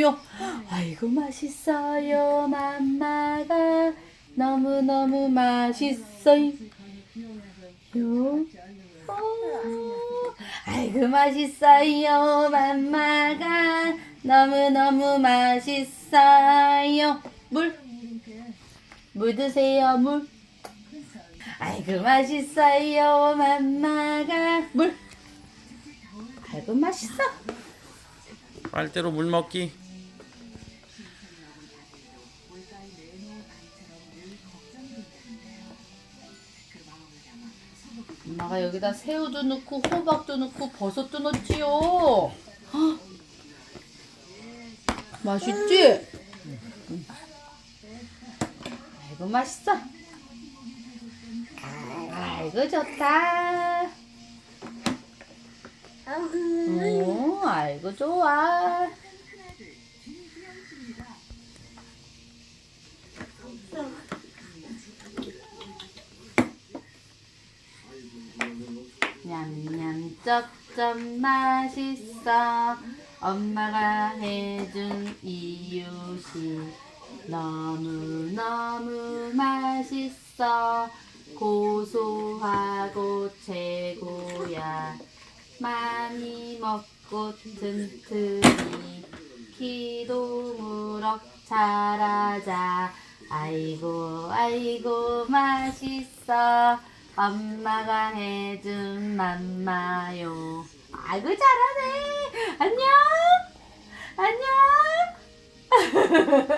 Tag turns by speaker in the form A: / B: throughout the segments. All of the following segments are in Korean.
A: 요. 아이고 맛있어요 맘마가. 너무너무 맛있어요. 오, 아이고 맛있어요 맘마가. 너무너무 맛있어요. 물? 물 드세요 물. 아이고 맛있어요 맘마가. 물? 아이고 맛있어
B: 빨대로 물 먹기.
A: 엄마가 여기다 새우도 넣고 호박도 넣고 버섯도 넣지요. 헉! 맛있지? 응. 아이고 맛있어. 아이고 좋다. 오, 아이고 좋아. 냠냠 쩝쩝 맛있어. 엄마가 해준 이유식 너무너무 맛있어. 고소하고 최고야 많이 먹고 튼튼히. 키도 무럭 자라자. 아이고 아이고 맛있어. 엄마가 해준 맘마요. 아이고 잘하네. 안녕. 안녕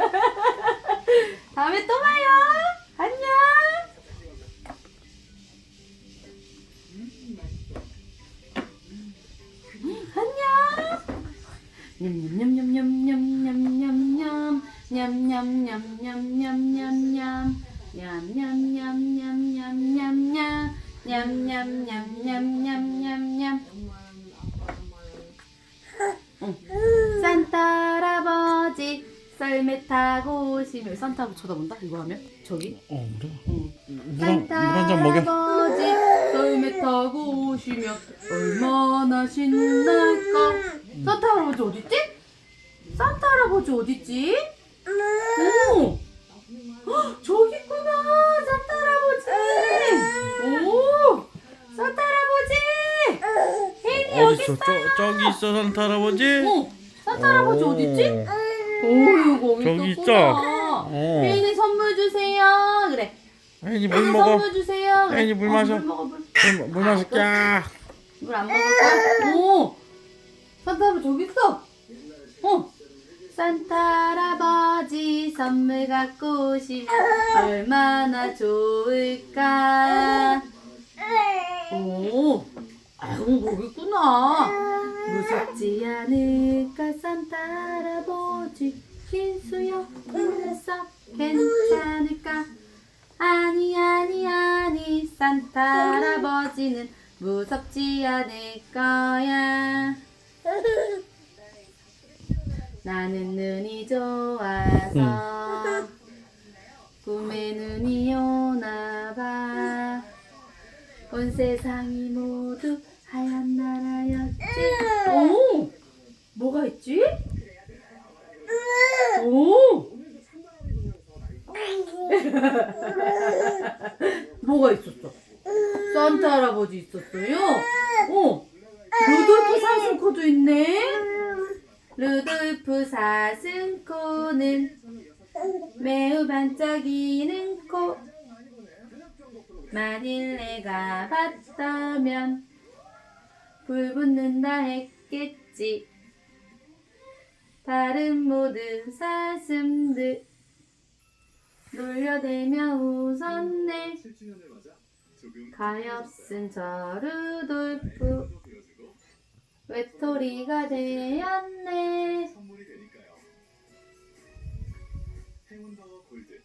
A: 산타 할아버지 썰매 타고 오시면 산타하고 쳐다본다? 이거 하면? 저기?
B: 어 그래? 산타 음, 먹여.
A: 할아버지 썰매 타고 오시면 얼마나 신날까? 산타 할아버지 어딨지? 산타 할아버지 어딨지? 오! 헉, 저기 있구나 산타 할아버지 오! 산타 할아버지 혜인이 여기
B: 어디 있어?
A: 있어
B: 저 저기 있어 산타 할아버지.
A: 어, 산타 할아버지
B: 오.
A: 어딨지? 오 거기
B: 저기 있어. 어.
A: 혜인이 선물 주세요 그래
B: 혜인이 물
A: 혜인이
B: 먹어.
A: 선물 주세요 그래.
B: 혜인이 물
A: 어,
B: 마셔.
A: 물 먹어 물
B: 물, 물 마실게.
A: 물 안 먹을 거야? 오! 산타 할아버지 저기 있어. 어. 산타 할아버지 선물 갖고 오시면 얼마나 좋을까. 오. 아이고 거기 있구나. 무섭지 않을까 산타 할아버지 흰 수염 눈썹 괜찮을까 아니 아니 아니 산타 할아버지는 무섭지 않을 거야 나는 눈이 좋아서 꿈에 눈이 오나 봐 온 세상이 모두 하얀 나라였지 오 뭐가 있지? 오 뭐가 있었어? 산타 할아버지 있었어요? 어, 루돌프 사슴코도 있네. 루돌프 사슴 코는 매우 반짝이는 코. 만일 내가 봤다면 불 붙는다 했겠지. 다른 모든 사슴들 놀려대며 웃었네. 가엾은 저 루돌프 웹토리가 되었네. 선물이 되니까요. 행운더 골드